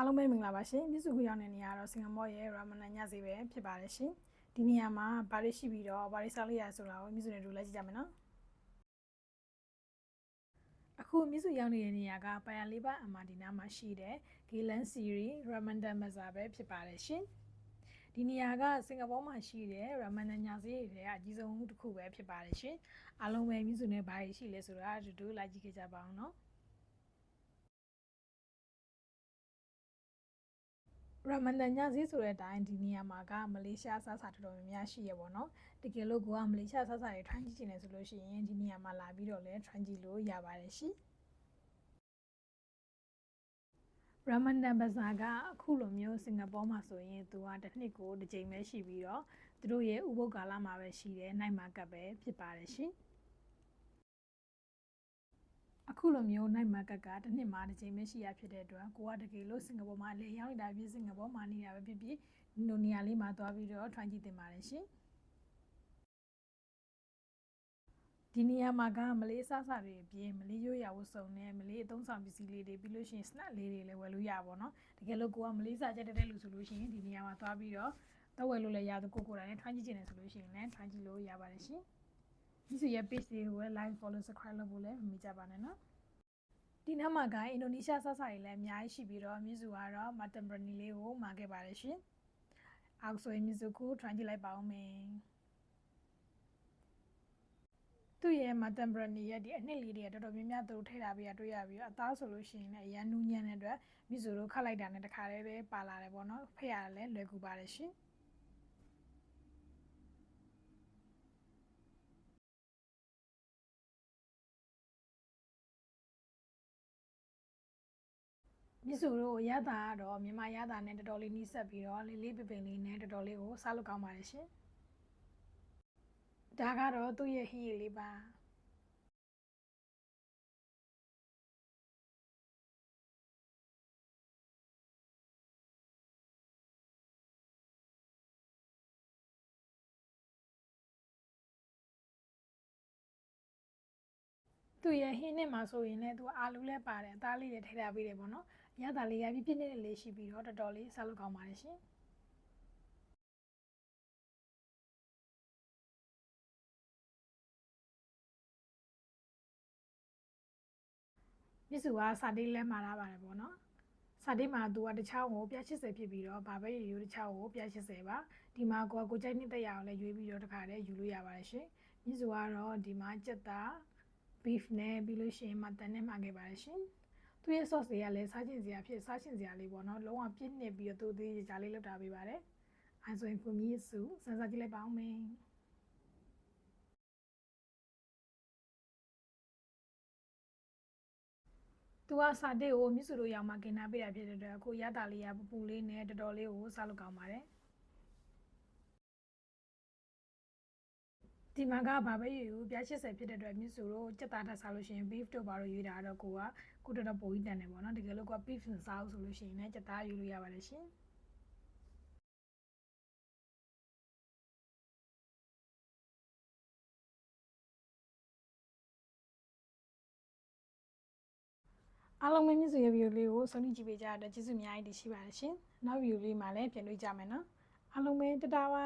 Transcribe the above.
အားလုံးပဲမင်္ဂလာပါရှင်မြစ်စုခုရောက်တဲ့နေရာကတော့စင်ကာပူရဲ့ရာမနန်ညစီပဲဖြစ်ပါတယ်ရှင်ဒီနေရာမှာဘာတွေရှိပြီးတော့ဘာတွေစားလို့ရဆိုတာကိုမြစ်စုနဲ့တို့လိုက်ကြည့်ကြမယ်နော်အခုမြစ်စုရောက်နေတဲ့နေရာကပါယာလေးပါအမာဒီနာမှာရှိတဲ့ဂီလန်စီရီရာမန်ဒန်မဇာပဲဖြစ်ပါတယ်ရှင်ဒီနေရာကစင်ကာပူမှာရှိတဲ့ရာမန်နန်ညစီတွေကအကြီးဆုံးတစ်ခုပဲဖြစ်ပါတယ်ရှင်အားလုံးပဲမြစ်စုနဲ့ဘာတွေရှိလဲဆိုတာတို့တို့လိုက်ကြည့်ကြပါအောင်နော် ရမန်ဒန်ညဈေးဆိုတဲ့အတိုင်းဒီနေရာမှာကမလေးရှားစားစာတော်တော်များများရှိရပေါ့နော်တကယ်လို့ကိုကမလေးရှားစားစာတွေ try ကြည့်ချင်တယ်ဆိုလို့ရှိရင်ဒီနေရာမှာလာပြီးတော့လည်း try ကြည့်လို့ရပါတယ်ရှိရမန်ဒန်ဘဇာကအခုလိုမျိုးစင်ကာပူမှာဆိုရင်သူကတစ်နှစ်ကိုတစ်ကြိမ်ပဲရှိပြီးတော့သူတို့ရဲ့ဥပုပ်ကာလမှာပဲရှိတယ်နိုင်မာကပ်ပဲဖြစ်ပါတယ်ရှိ အခုလိုမျိုးနိုင်မာကတ်ကတစ်နှစ်မှာတစ်ချိန်ပဲရှိရဖြစ်တဲ့အတွက်ကိုကတကယ်လို့စင်ကာပူမှာလေရောက်နေတာဖြစ်စင်ကာပူမှာနေတာပဲဖြစ်ဖြစ်ဒီလိုနေရာလေးမှာသွားပြီးတော့ try ကြည့်တင်ပါတယ်ရှင်ဒီနေရာမှာကမလေးစားစာတွေအပြင်မလေးရိုးရာဝတ်စုံနဲ့မလေးအသုံးဆောင်ပစ္စည်းလေးတွေပြီးလို့ရှိရင် snack လေးတွေလည်းဝယ်လို့ရပါတော့တကယ်လို့ကိုကမလေးစားချက်တဲ့လူဆိုလို့ရှိရင်ဒီနေရာမှာသွားပြီးတော့တော့ဝယ်လို့လည်းရတော့ကိုကိုယ်တိုင်နဲ့ try ကြည့်ချင်တယ်ဆိုလို့ရှိရင်လည်း try ကြည့်လို့ရပါတယ်ရှင် ဒီဆိုရ page တွေကို like follow subscribe လုပ်ဖို့လည်းမမေ့ကြပါနဲ့နော်ဒီနောက်မှာကအင်ဒိုနီးရှားဆက်စာတွေလည်းအများကြီးရှိပြီးတော့မြစ်စုကတော့မတ်တန်ဘရနီလေးကိုမှာခဲ့ပါတယ်ရှင်။အောက်ဆိုရင်မြစ်စုကို try ကြည့်လိုက်ပါဦးမယ်။သူ့ရဲ့မတ်တန်ဘရနီရဲ့ဒီအနှစ်လေးတွေတော်တော်များများသူတို့ထည့်ထားပြီးတော့တွေ့ရပြီးတော့အသားဆိုလို့ရှိရင်လည်းအရန်နူးညံ့တဲ့အတွက်မြစ်စုတို့ခတ်လိုက်တာနဲ့တခါတည်းပဲပါလာတယ်ပေါ့နော်။ဖက်ရတယ်လည်းလွယ်ကူပါတယ်ရှင်။ မြစ်စုတို့ရတာကတော့မြန်မာရတာနဲ့တော်တော်လေးနှိစက်ပြီးတော့လေးလေးပပင်လေးနဲ့တော်တော်လေးကိုစားလို့ကောင်းပါတယ်ရှင်။ဒါကတော့သူ့ရဲ့ဟင်းရည်လေးပါသူ့ရဲ့ဟင်းနဲ့မှာဆိုရင်လည်းသူအာလူလည်းပါတယ်အသားလေးတွေထည့်ထားပေးတယ်ပေါ့နော်ရတာလေးရပြီးပြည့်နေတဲ့လေးရှိပြီးတော့တော်တော်လေးစားလို့ကောင်းပါတယ်ရှင်မြစ်စုကစာတေးလဲမှာလာပါတယ်ပေါ့နော်စာတေးမှာသူကတစ်ချောင်းကိုပြ80ဖြစ်ပြီးတော့ဘာပဲရိုးတစ်ချောင်းကိုပြ80ပါဒီမှာကိုကကိုကြိုက်နှစ်တက်ရအောင်လဲရွေးပြီးတော့တခါတည်းယူလို့ရပါတယ်ရှင်မြစ်စုကတော့ဒီမှာကြက်သား beef နဲ့ပြီးလို့ရှိရင်မတန်နဲ့မှာခဲ့ပါတယ်ရှင် သူ့ရဲ့ sauce တွေကလည်းစားချင်စရာဖြစ်စားချင်စရာလေးပေါ့နော်လုံးဝပြည့်နှစ်ပြီးတော့သူသေးကြလေးလောက်တာပေးပါတယ်အဲဆိုရင်ကိုမြင့်စုစမ်းစားကြည့်လိုက်ပါဦးမယ်သူကစာတေးကိုမြစ်စုတို့ရောင်မှกินနာပေးတာဖြစ်တဲ့အတွက်ကိုရတာလေးရပူပူလေးနဲ့တော်တော်လေးကိုစားလို့ကောင်းပါတယ် ဒီမှာကဘာပဲယူယူပြ80ဖြစ်တဲ့အတွက်မြစ်စုတို့စက်သားထပ်စားလို့ရှိရင် beef တို့ဘာလို့ယူတာတော့ကိုကကိုတော်တော်ပိုကြီးတန်တယ်ပေါ့နော်တကယ်လို့ကိုက beef စားအောင်ဆိုလို့ရှိရင်လည်းစက်သားယူလို့ရပါတယ်ရှင်အားလုံးပဲမြစ်စုရဲ့ view လေးကိုဆုံးဖြတ်ကြည့်ပေးကြတဲ့ကျေးဇူးအများကြီးတင်ရှိပါတယ်ရှင်နောက် view လေးမှာလည်းပြန်တွေ့ကြမယ်နော်အားလုံးပဲတတားပါ